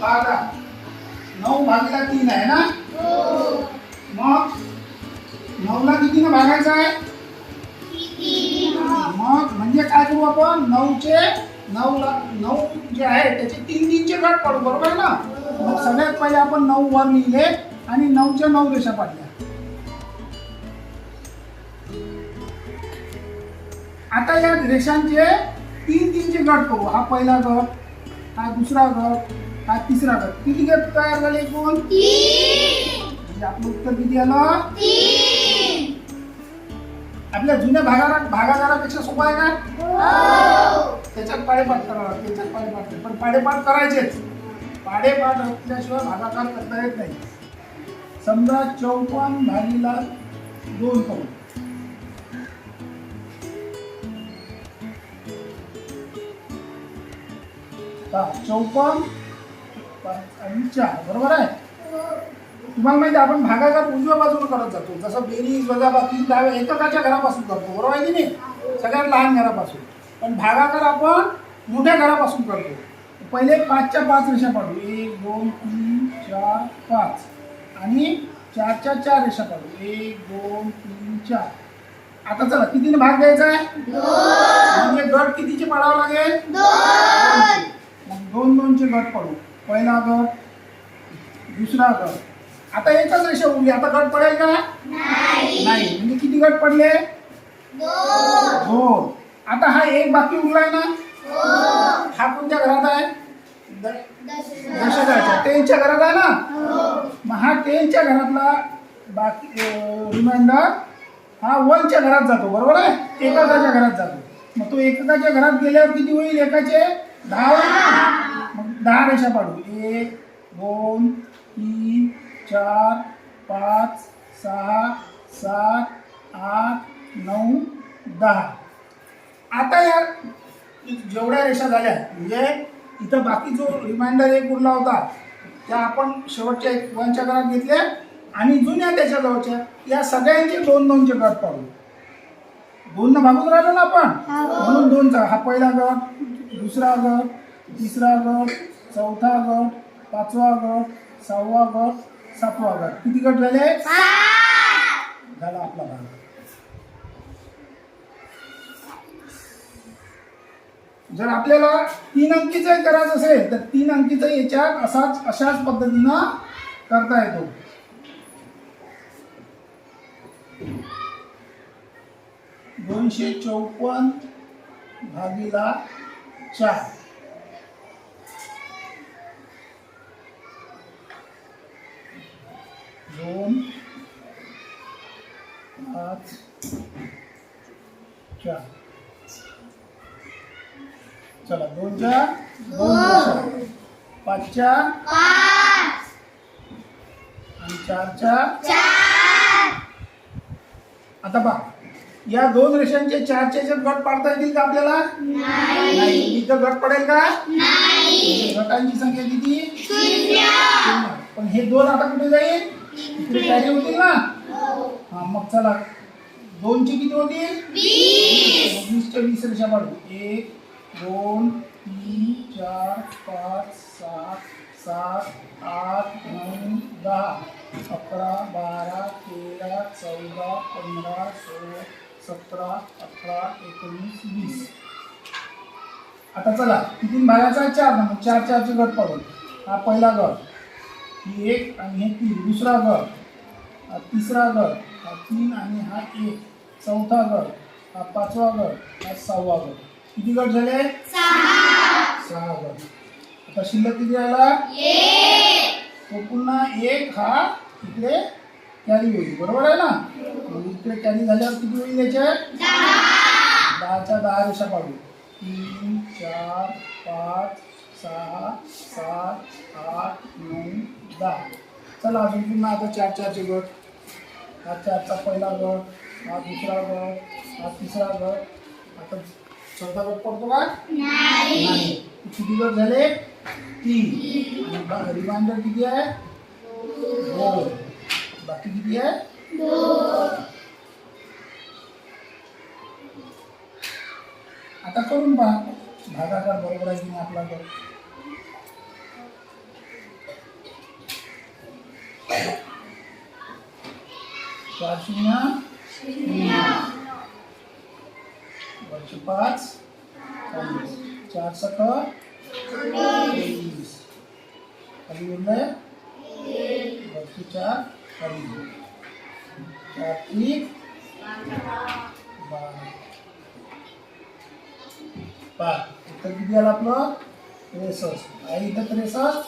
बारा. नऊ भागीला तीन आहे ना? मग? नऊला कितीनं भागायचं आहे? मग म्हणजे काय करू आपण? नऊचे नऊला नऊ जे आहे त्याचे तीन तीनचे गट पडू बरोबर आहे ना? मग सगळ्यात पहिले आपण नऊ वर लिहिले आणि नऊच्या नऊ रेषा पाडल्या. आता या रेषांचे तीन तीनचे गट करू. हा पहिला गट हा दुसरा गट हा तिसरा गट. किती गट तयार झाले एकूण? म्हणजे आपलं उत्तर किती आलं? आपल्या जुन्या भागारा भागाकारापेक्षा सोपं आहे का? त्याच्यात पाडेपाठ करावा त्याच्यात पाडेपाठ. पण पाडेपाठ करायचेच. पाडेपाठ असल्याशिवाय भागाकार करता येत नाही. समजा चौपन्न भागीला दोन करू चौपन्न पाच आणि चार बरोबर आहे? तुम्हाला माहिती आपण भागाकार उजव्या बाजूने करत जातो. जसं बेरीज वजाबाकी डाव्या एककाच्या घरापासून करतो. बरोबर आहे की नाही? सगळ्यात लहान घरापासून. पण भागाकार आपण मोठ्या घरापासून करतो. पहिले पाचच्या पाच रेषा पाडू. एक दोन तीन चार पाच. आणि चारच्या चार रेषा पाडू. एक दोन तीन चार. आता चला कितीने भाग द्यायचा आहे? म्हणजे गट कितीचे पाडावं लागेल. मग दोन दोनचे गट पाडू. पहिला गट दुसरा गट. आता एकच रेषा उरली आता गट पडेल का? नाही. म्हणजे किती गट पडले? दोन. आता हा एक बाकी उरलाय ना? हा कोणत्या घरात आहे? दशकाच्या. टेनच्या घरात आहे ना? मग हा टेनच्या घरातला बाकी रिमाइंडर हा वनच्या घरात जातो. बरोबर आहे? एककाच्या घरात जातो. मग तो एककाच्या घरात गेल्यावर किती होईल? एकाचे दहा होईल ना? मग दहा रेषा पाडू. एक दोन तीन चार पाच सहा सात आठ नऊ दहा. आता या जेवढ्या रेषा झाल्या म्हणजे इथं बाकी जो रिमाइंडर एक उरला होता त्या आपण शेवटच्या एक वनच्या घरात घेतल्या आणि जुन्या त्याच्या जवळच्या या सगळ्यांचे दोन दोनचे गट पाडू. दोन न भागून राहिलो ना आपण? म्हणून दोनचा हा पहिला गट दुसरा गट तिसरा गट चौथा गट पाचवा गट सहावा गट सातवा गट. किती गट झाले? झाला आपला भाग. जर आपल्याला तीन अंकीचं करायचं असेल तर तीन अंकीचं याच्यात असाच अशाच पद्धतीनं करता येतो. दोनशे चौपन्न भागीला चार. दोन पाच चार. चला दोनच्या दोन रेषा. पाचच्या आणि चारच्या आता पहा या दोन रेषांचे चारचे जे गट पाडता येतील का आपल्याला? नाही. इथं गट पडेल का? गटांची संख्या किती. पण हे दोन आता कुठे जाईल? होतील ना हा मग चला. दोनचे किती होतील? मग वीसच्या वीस रेषा पाडू एक दोन तीन चार पाच सात सात आठ नऊ दहा. अकरा बारा तेरा चौदा पंधरा सोळा सतरा अठरा एकोणीस वीस. आता चला किती भागाचा? चार नंबर. चार चारचे गट पाडून. हा पहिला गट ही एक आणि हे तीन दुसरा गट हा तिसरा गट हा तीन आणि हा एक चौथा गट हा पाचवा गट हा सहावा गट किती गट झाले? सहा. गट आता शिल्लक किती राहिला? तो पुन्हा एक हा इकडे कॅरी होईल. बरोबर आहे ना? इकडे कॅरी झाल्यावर किती होईल याचे? दहाच्या दहा रेषा पाडू. तीन चार पाच सहा सात आठ नऊ दहा चला अजून पुन्हा आता चार चारचे गट. हा चारचा पहिला गट हा दुसरा गट हा तिसरा गट. आता चौथा गट पडतो का? नाही. किती गट झाले? तीन. आणि रिमाइंडर किती आहे? दोन. बाकी किती आहे? आता करून पहा. भागाकार बरोबर आहे की आपला गट? चार शून्य. वरचे पाच. चार सक तेवीस. खाली उरलंय वरचे चार. खाली. चार ठीक बारा. पाच. उत्तर किती आलं आपलं? त्रेसष्ट. आई इथं त्रेसष्ट?